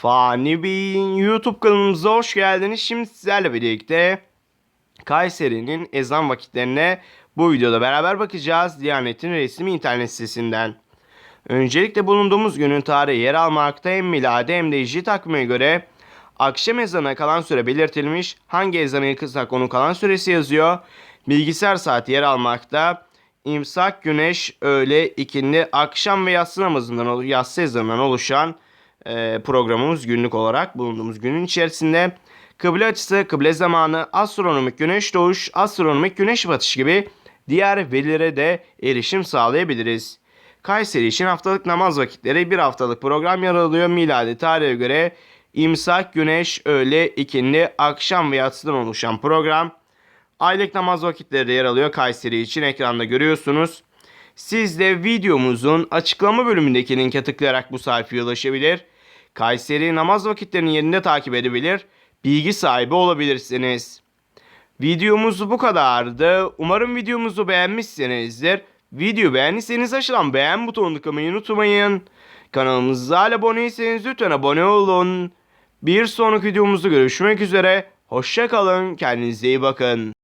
Fani Bey'in YouTube kanalımıza hoş geldiniz. Şimdi sizlerle birlikte Kayseri'nin ezan vakitlerine bu videoda beraber bakacağız. Diyanet'in resmi internet sitesinden. Öncelikle bulunduğumuz günün tarihi yer almakta hem miladi hem de hicri takvime göre akşam ezanına kalan süre belirtilmiş. Hangi ezanı yıkırsak onun kalan süresi yazıyor. Bilgisayar saati yer almakta. İmsak, güneş, öğle, ikindi, akşam ve yatsı namazından, yatsı ezanından oluşan e, programımız günlük olarak bulunduğumuz günün içerisinde kıble açısı, kıble zamanı, astronomik güneş doğuş, astronomik güneş batış gibi diğer verilere de erişim sağlayabiliriz. Kayseri için haftalık namaz vakitleri bir haftalık program yer alıyor. Miladi tarihe göre imsak, güneş, öğle, ikindi, akşam ve yatsıdan oluşan program. Aylık namaz vakitleri de yer alıyor Kayseri için ekranda görüyorsunuz. Siz de videomuzun açıklama bölümündeki linke tıklayarak bu sayfaya ulaşabilir. Kayseri namaz vakitlerinin yerinde takip edebilir. Bilgi sahibi olabilirsiniz. Videomuz bu kadardı. Umarım videomuzu beğenmişsinizdir. Video beğendiyseniz aşağıdan beğen butonunu tıklamayı unutmayın. Kanalımıza hala abone değilseniz lütfen abone olun. Bir sonraki videomuzda görüşmek üzere. Hoşçakalın. Kendinize iyi bakın.